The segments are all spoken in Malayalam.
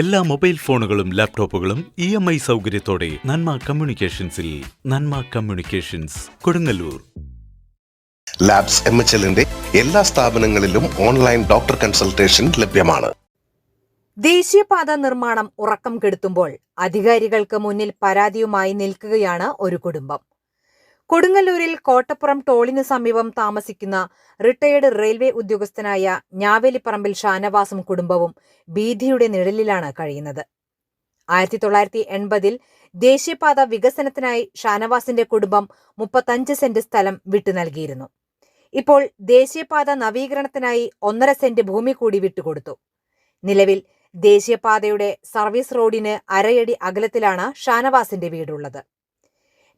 എല്ലാ മൊബൈൽ ഫോണുകളും ലാപ്ടോപ്പുകളും ഇ എം ഐ സൗകര്യത്തോടെ നന്മ കമ്മ്യൂണിക്കേഷൻസിൽ Nanma communications Kodungallur. Labs M H എല്ലിന്റെ എല്ലാ സ്ഥാപനങ്ങളിലും ഓൺലൈൻ ഡോക്ടർ കൺസൾട്ടേഷൻ ലഭ്യമാണ്. ദേശീയപാത നിർമ്മാണം ഉറക്കം കെടുത്തുമ്പോൾ അധികാരികൾക്ക് മുന്നിൽ പരാതിയുമായി നിൽക്കുകയാണ് ഒരു കുടുംബം. കൊടുങ്ങല്ലൂരിൽ കോട്ടപ്പുറം ടോളിന് സമീപം താമസിക്കുന്ന റിട്ടയേർഡ് റെയിൽവേ ഉദ്യോഗസ്ഥനായ ഞാവേലിപ്പറമ്പിൽ ഷാനവാസും കുടുംബവും ഭീതിയുടെ നിഴലിലാണ് കഴിയുന്നത്. ആയിരത്തി തൊള്ളായിരത്തി എൺപതിൽ ദേശീയപാത വികസനത്തിനായി ഷാനവാസിന്റെ കുടുംബം മുപ്പത്തഞ്ച് സെന്റ് സ്ഥലം വിട്ടു നൽകിയിരുന്നു. ഇപ്പോൾ ദേശീയപാത നവീകരണത്തിനായി ഒന്നര സെന്റ് ഭൂമി കൂടി വിട്ടുകൊടുത്തു നിലവിൽ ദേശീയപാതയുടെ സർവീസ് റോഡിന് അരയടി അകലത്തിലാണ് ഷാനവാസിന്റെ വീടുള്ളത്.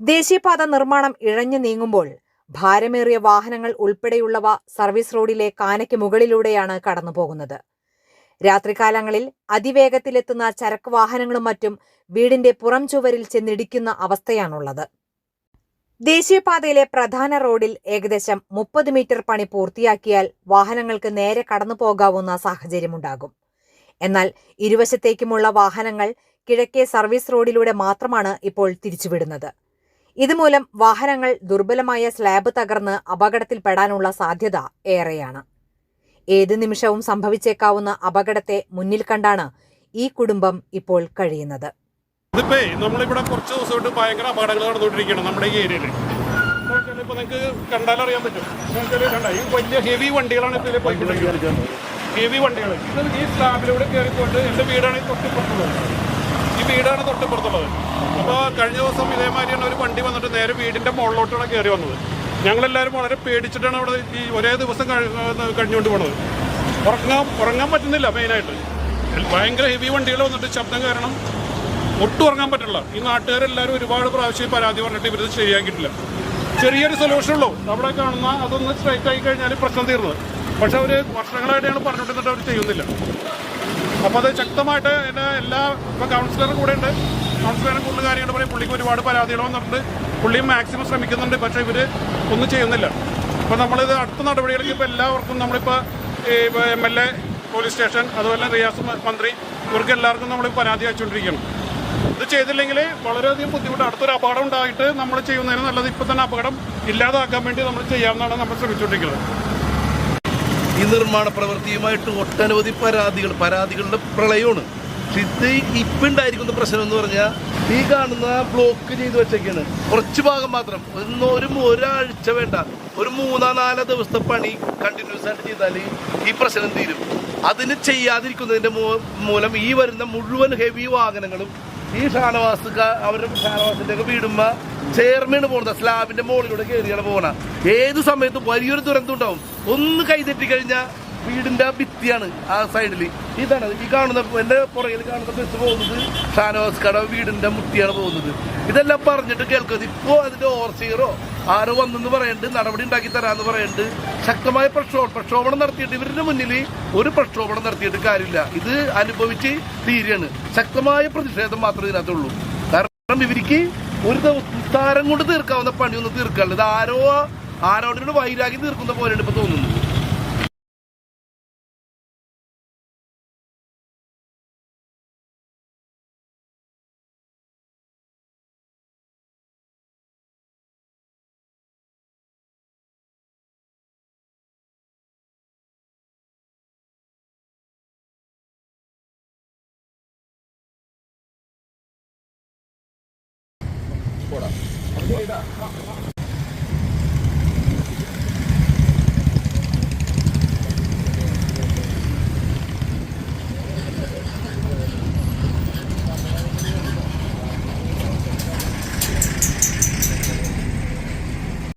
ദേശീയപാത നിർമ്മാണം ഇഴഞ്ഞു നീങ്ങുമ്പോൾ ഭാരമേറിയ വാഹനങ്ങൾ ഉൾപ്പെടെയുള്ളവ സർവീസ് റോഡിലെ കാനയ്ക്ക് മുകളിലൂടെയാണ് കടന്നുപോകുന്നത്. രാത്രികാലങ്ങളിൽ അതിവേഗത്തിലെത്തുന്ന ചരക്ക് വാഹനങ്ങളും മറ്റും വീടിന്റെ പുറം ചുവരിൽ ചെന്നിടിക്കുന്ന അവസ്ഥയാണുള്ളത്. ദേശീയപാതയിലെ പ്രധാന റോഡിൽ ഏകദേശം മുപ്പത് മീറ്റർ പണി പൂർത്തിയാക്കിയാൽ വാഹനങ്ങൾക്ക് നേരെ കടന്നു പോകാവുന്ന സാഹചര്യമുണ്ടാകും. എന്നാൽ ഇരുവശത്തേക്കുമുള്ള വാഹനങ്ങൾ കിഴക്കേ സർവീസ് റോഡിലൂടെ മാത്രമാണ് ഇപ്പോൾ തിരിച്ചുവിടുന്നത്. ഇതുമൂലം വാഹനങ്ങൾ ദുർബലമായ സ്ലാബ് തകർന്ന് അപകടത്തിൽപ്പെടാനുള്ള സാധ്യത ഏറെയാണ്. ഏത് നിമിഷവും സംഭവിച്ചേക്കാവുന്ന അപകടത്തെ മുന്നിൽ കണ്ടാണ് ഈ കുടുംബം ഇപ്പോൾ കഴിയുന്നത്. ഇതിപ്പോ നമ്മളിവിടെ കുറച്ച് ദിവസമായിട്ട് ഭയങ്കര അപകടങ്ങൾ നടന്നുകൊണ്ടിരിക്കുകയാണ് നമ്മുടെ ഈ ഏരിയയിൽ ഇപ്പൊ നിങ്ങൾക്ക് കണ്ടാലറിയാൻ പറ്റും. എന്നുവെച്ചാൽ കണ്ട, ഈ വലിയ ഹെവി വണ്ടികളാണ് ഇതിൽ പോയിക്കൊണ്ടിരിക്കുന്നത്. ഹെവി വണ്ടികൾ ഇത് ഈ സ്ലാബിലൂടെ കയറിക്കൊണ്ട് എന്റെ വീടാണ് തൊട്ടിപ്പുറത്തുള്ളത്. ഈ വീടാണ് തൊട്ടിപ്പുറത്തുള്ളത്. അപ്പോൾ കഴിഞ്ഞ ദിവസം ഇതേമാതിരിയാണ് ഒരു വണ്ടി വന്നിട്ട് നേരെ വീടിന്റെ മുകളിലോട്ടാണ് കയറി വന്നത്. ഞങ്ങളെല്ലാവരും വളരെ പേടിച്ചിട്ടാണ് അവിടെ ഈ ഒരേ ദിവസം കഴി- കഴിഞ്ഞുകൊണ്ട് പോണത്. ഉറങ്ങാൻ ഉറങ്ങാൻ പറ്റുന്നില്ല മെയിനായിട്ട്. ഭയങ്കര ഹെവി വണ്ടികൾ വന്നിട്ട് ശബ്ദം കാരണം ഒട്ടും ഉറങ്ങാൻ പറ്റില്ല. ഈ നാട്ടുകാരെല്ലാവരും ഒരുപാട് പ്രാവശ്യം പരാതി പറഞ്ഞിട്ട് ഇവരത് ശരിയാക്കിയിട്ടില്ല. ചെറിയൊരു സൊല്യൂഷൻ ഉള്ളൂ. അവിടെ കാണുന്ന അതൊന്ന് സ്ട്രൈക്ക് ആയി കഴിഞ്ഞാൽ പ്രശ്നം തീർന്നത്. പക്ഷെ അവർ വർഷങ്ങളായിട്ടാണ് പറഞ്ഞുകൊണ്ടിരുന്നിട്ട് അവർ ചെയ്യുന്നില്ല. അപ്പോൾ അത് ശക്തമായിട്ട് എന്റെ എല്ലാ ഇപ്പോൾ കൗൺസിലറും കൂടെ ഉണ്ട്. കൗൺസിലറും കൂടുതൽ കാര്യങ്ങൾ പറയും. പുള്ളിക്ക് ഒരുപാട് പരാതികൾ വന്നിട്ടുണ്ട്. പുള്ളിയും മാക്സിമം ശ്രമിക്കുന്നുണ്ട്. പക്ഷേ ഇവർ ഒന്നും ചെയ്യുന്നില്ല. അപ്പോൾ നമ്മളിത് അടുത്ത നടപടികൾക്ക് ഇപ്പോൾ എല്ലാവർക്കും നമ്മളിപ്പോൾ M L A police station അതുപോലെ റിയാസ് മന്ത്രി ഇവർക്ക് എല്ലാവർക്കും നമ്മൾ പരാതി അയച്ചുകൊണ്ടിരിക്കണം ഇത് ചെയ്തില്ലെങ്കിൽ വളരെയധികം ബുദ്ധിമുട്ട്. അടുത്തൊരു അപകടം ഉണ്ടായിട്ട് നമ്മൾ ചെയ്യുന്നതിന് നല്ലത് ഇപ്പം തന്നെ അപകടം ഇല്ലാതാക്കാൻ വേണ്ടി നമ്മൾ ചെയ്യാമെന്നാണ് നമ്മൾ ശ്രമിച്ചുകൊണ്ടിരിക്കുന്നത്. ഈ നിർമ്മാണ പ്രവൃത്തിയുമായിട്ട് ഒട്ടനവധി പരാതികൾ പരാതികളുടെ പ്രളയമാണ്. ഇത് ഇപ്പം ഉണ്ടായിരിക്കുന്ന പ്രശ്നം എന്ന് പറഞ്ഞാൽ ഈ കാണുന്ന ബ്ലോക്ക് ചെയ്ത് വെച്ചേക്കാണ്. കുറച്ച് ഭാഗം മാത്രം. ഒന്ന് ഒരു ഒരാഴ്ച വേണ്ട. ഒരു മൂന്നാ നാലോ ദിവസത്തെ പണി കണ്ടിന്യൂസ് ആയിട്ട് ചെയ്താൽ ഈ പ്രശ്നം തീരും. അതിന് ചെയ്യാതിരിക്കുന്നതിന്റെ മൂലം ഈ വരുന്ന മുഴുവൻ ഹെവി വാഹനങ്ങളും ഈ ഷാനവാസ് അവരുടെ ഷാനവാസിന്റെ ഒക്കെ വീടുമ്പോ ചേർമയാണ് പോകുന്നത് സ്ലാബിന്റെ മുകളിലൂടെ കയറിയാണ് പോണ. ഏത് സമയത്തും വലിയൊരു ദുരന്തം ഉണ്ടാവും. ഒന്ന് കൈതെറ്റി കഴിഞ്ഞാൽ വീടിന്റെ ഭിത്തിയാണ് ആ സൈഡിൽ ഇതാണ് ഈ കാണുന്ന എന്റെ പുറകിൽ കാണുന്ന ബസ് പോകുന്നത് ഷാനവാസ് വീടിന്റെ മുട്ടിയാണ് പോകുന്നത്. ഇതെല്ലാം പറഞ്ഞിട്ട് കേൾക്കുന്നത്. ഇപ്പോ അതിന്റെ ഓവർസീറോ ആരോ വന്നെന്ന് പറയുന്നുണ്ട് നടപടി ഉണ്ടാക്കി തരാന്ന് പറയുന്നുണ്ട് ശക്തമായ പ്രക്ഷോ പ്രക്ഷോഭണം നടത്തിയിട്ട് ഇവരുടെ മുന്നിൽ ഒരു പ്രക്ഷോഭണം നടത്തിയിട്ട് കാര്യമില്ല. ഇത് അനുഭവിച്ച് തീരെയാണ് ശക്തമായ പ്രതിഷേധം മാത്രമേ ഇതിനകത്തുള്ളൂ. കാരണം ഇവർക്ക് ഒരു താരം കൊണ്ട് തീർക്കാവുന്ന പണിയൊന്നും തീർക്കാനുള്ളത് ആരോ ആരോടിനോട് വൈരാഗ്യം തീർക്കുന്ന പോലെയാണ് ഇപ്പൊ തോന്നുന്നത്. わかりました。